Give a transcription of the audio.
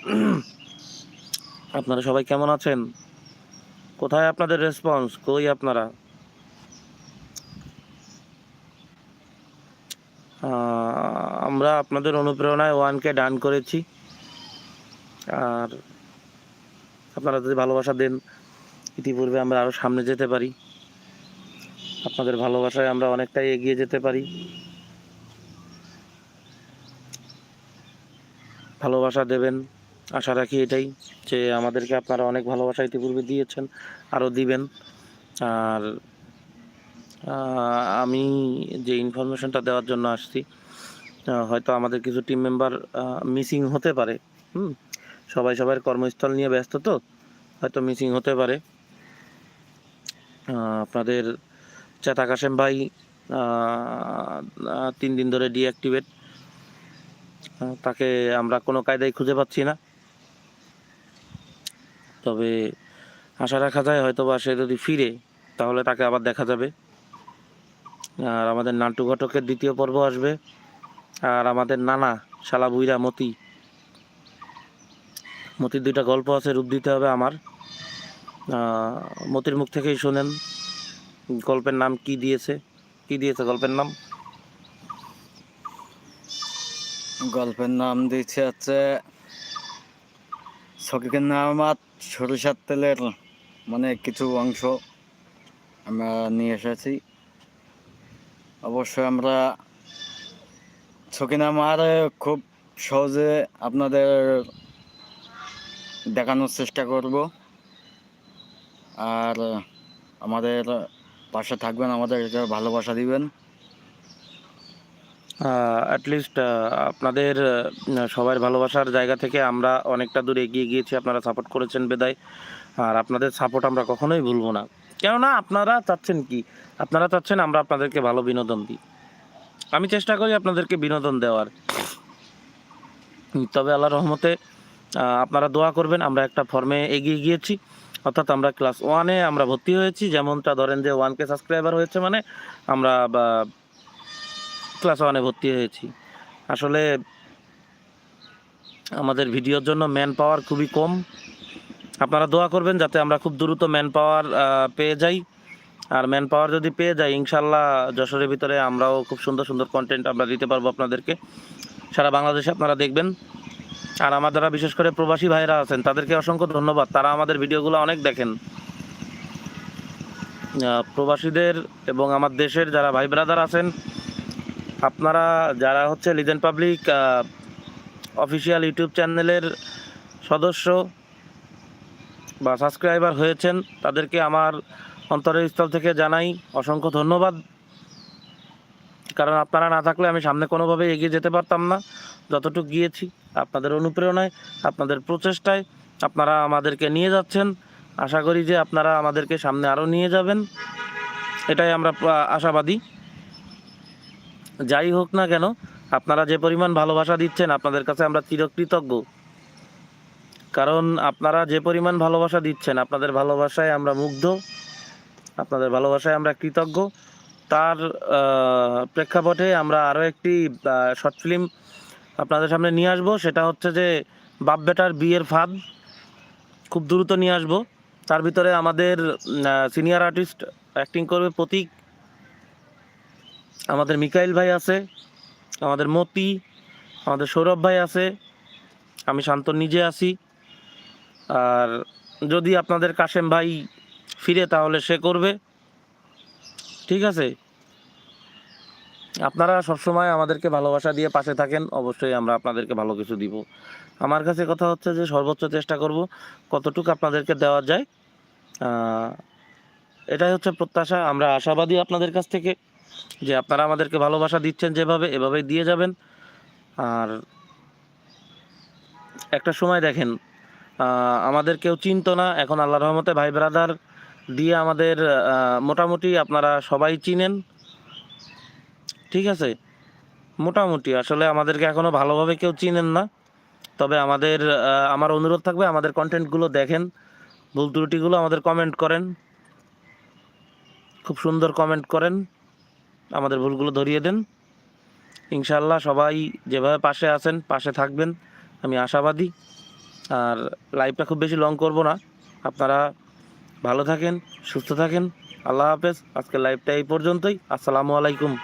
আপনারা সবাই কেমন আছেন? কোথায় আপনাদের রেসপন্স কই আপনারা? আমরা আপনাদের অনুপ্রেরণায় ওয়ানকে ডান করেছি। আর আপনারা যদি ভালোবাসা দেন, ইতিপূর্বে আমরা আরও সামনে যেতে পারি। আপনাদের ভালোবাসায় আমরা অনেকটাই এগিয়ে যেতে পারি। ভালোবাসা দেবেন। আশা রাখি এটাই যে আমাদেরকে আপনারা অনেক ভালোবাসা ইতিপূর্বে দিয়েছেন, আরও দিবেন। আর আমি যে ইনফরমেশনটা দেওয়ার জন্য আসছি হয়তো আমাদের কিছু টিম মেম্বার মিসিং হতে পারে, হুম? সবাই সবার কর্মস্থল নিয়ে ব্যস্ত তো, হয়তো মিসিং হতে পারে। আপনাদের চেতা কাশেম ভাই তিন দিন ধরে ডিঅ্যাক্টিভেট তাকে আমরা কোনো কায়দায় খুঁজে পাচ্ছি না। তবে আশা রাখা যায় হয়তো বা সে যদি ফিরে, তাহলে তাকে আবার দেখা যাবে। আর আমাদের নাটু ঘটকের দ্বিতীয় পর্ব আসবে। আর আমাদের নানা শালা বুইরা মতি। মতির দুইটা গল্প আছে, রূপ দিতে হবে আমার। মতির মুখ থেকেই শোনেন, গল্পের নাম কি দিয়েছে? কি দিয়েছে গল্পের নাম? গল্পের নাম দিচ্ছে হচ্ছে শকিকের নামাত সরিষার তেলের মানে কিছু অংশ আমরা নিয়ে এসেছি। অবশ্যই আমরা ছকিনামার খুব সহজে আপনাদের দেখানোর চেষ্টা করব। আর আমাদের পাশে থাকবেন, আমাদেরকে ভালোবাসা দিবেন। অ্যাটলিস্ট আপনাদের সবার ভালোবাসার জায়গা থেকে আমরা অনেকটা দূর এগিয়ে গিয়েছি। আপনারা সাপোর্ট করেছেন বেদায়। আর আপনাদের সাপোর্ট আমরা কখনোই ভুলবো না। কেননা আপনারা চাচ্ছেন কি? আপনারা চাচ্ছেন আমরা আপনাদেরকে ভালো বিনোদন দিই। আমি চেষ্টা করি আপনাদেরকে বিনোদন দেওয়ার। তবে আল্লাহ রহমতে আপনারা দোয়া করবেন, আমরা একটা ফর্মে এগিয়ে গিয়েছি। অর্থাৎ আমরা ক্লাস ওয়ানে আমরা ভর্তি হয়েছি। যেমনটা ধরেন যে ওয়ানকে সাবস্ক্রাইবার হয়েছে মানে আমরা ক্লাস ওয়ানে ভর্তি হয়েছি। আসলে আমাদের ভিডিওর জন্য ম্যান পাওয়ার খুবই কম। আপনারা দোয়া করবেন যাতে আমরা খুব দ্রুত ম্যান পাওয়ার পেয়ে যাই। আর ম্যান পাওয়ার যদি পেয়ে যাই, ইনশাল্লাহ যশোরের ভিতরে আমরাও খুব সুন্দর সুন্দর কন্টেন্ট আমরা দিতে পারব আপনাদেরকে। সারা বাংলাদেশে আপনারা দেখবেন। আর আমার যারা বিশেষ করে প্রবাসী ভাইরা আছেন, তাদেরকে অসংখ্য ধন্যবাদ। তারা আমাদের ভিডিওগুলো অনেক দেখেন। প্রবাসীদের এবং আমার দেশের যারা ভাই ব্রাদার আছেন আপনারা যারা হচ্ছে লিজেন্ড পাবলিক অফিসিয়াল ইউটিউব চ্যানেলের সদস্য বা সাবস্ক্রাইবার হয়েছেন, তাদেরকে আমার অন্তরের স্থল থেকে জানাই অসংখ্য ধন্যবাদ। কারণ আপনারা না থাকলে আমি সামনে কোনোভাবে এগিয়ে যেতে পারতাম না। যতটুকু গিয়েছি, আপনাদের অনুপ্রেরণায়, আপনাদের প্রচেষ্টায় আপনারা আমাদেরকে নিয়ে যাচ্ছেন। আশা করি যে আপনারা আমাদেরকে সামনে আরও নিয়ে যাবেন। এটাই আমরা আশাবাদী। যাই হোক না কেন, আপনারা যে পরিমাণ ভালোবাসা দিচ্ছেন, আপনাদের কাছে আমরা চিরকৃতজ্ঞ। কারণ আপনারা যে পরিমাণ ভালোবাসা দিচ্ছেন, আপনাদের ভালোবাসায় আমরা মুগ্ধ, আপনাদের ভালোবাসায় আমরা কৃতজ্ঞ। তার প্রেক্ষাপটে আমরা আরও একটি শর্ট ফিল্ম আপনাদের সামনে নিয়ে আসব। সেটা হচ্ছে যে বাপ বেটার বিয়ের ফাঁদ। খুব দ্রুত নিয়ে আসব। তার ভিতরে আমাদের সিনিয়র আর্টিস্ট, অ্যাক্টিং করবে প্রতীক আমাদের মিকাইল ভাই আছে, আমাদের মতি, আমাদের সৌরভ ভাই আছে, আমি শান্ত নিজে আছি। আর যদি আপনাদের কাশেম ভাই ফিরে তাহলে সে করবে। ঠিক আছে? আপনারা সবসময় আমাদেরকে ভালোবাসা দিয়ে পাশে থাকেন, অবশ্যই আমরা আপনাদেরকে ভালো কিছু দিব। আমার কাছে কথা হচ্ছে যে সর্বোচ্চ চেষ্টা করব কতটুকু আপনাদেরকে দেওয়া যায়। এটাই হচ্ছে প্রত্যাশা, আমরা আশাবাদী আপনাদের কাছ থেকে। যে আপনারা আমাদেরকে ভালোবাসা দিচ্ছেন যেভাবে, এভাবেই দিয়ে যাবেন। আর একটা সময় দেখেন আমাদের কেউ চিনতো না, এখন আল্লাহ রহমতে ভাই ব্রাদার দিয়ে আমাদের মোটামুটি আপনারা সবাই চিনেন। ঠিক আছে? মোটামুটি, আসলে আমাদেরকে এখনও ভালোভাবে কেউ চিনেন না। তবে আমাদের আমার অনুরোধ থাকবে, আমাদের কন্টেন্টগুলো দেখেন, ভুল ত্রুটিগুলো আমাদের কমেন্ট করেন। খুব সুন্দর কমেন্ট করেন। আমাদের ভুলগুলো ধরিয়ে দেন। ইনশাল্লাহ সবাই যেভাবে পাশে আছেন, পাশে থাকবেন, আমি আশাবাদী। আর লাইফটা খুব বেশি লং করব না। আপনারা ভালো থাকেন, সুস্থ থাকেন। আল্লাহ হাফেজ, আজকের লাইভটা এই পর্যন্তই। আসসালামু আলাইকুম।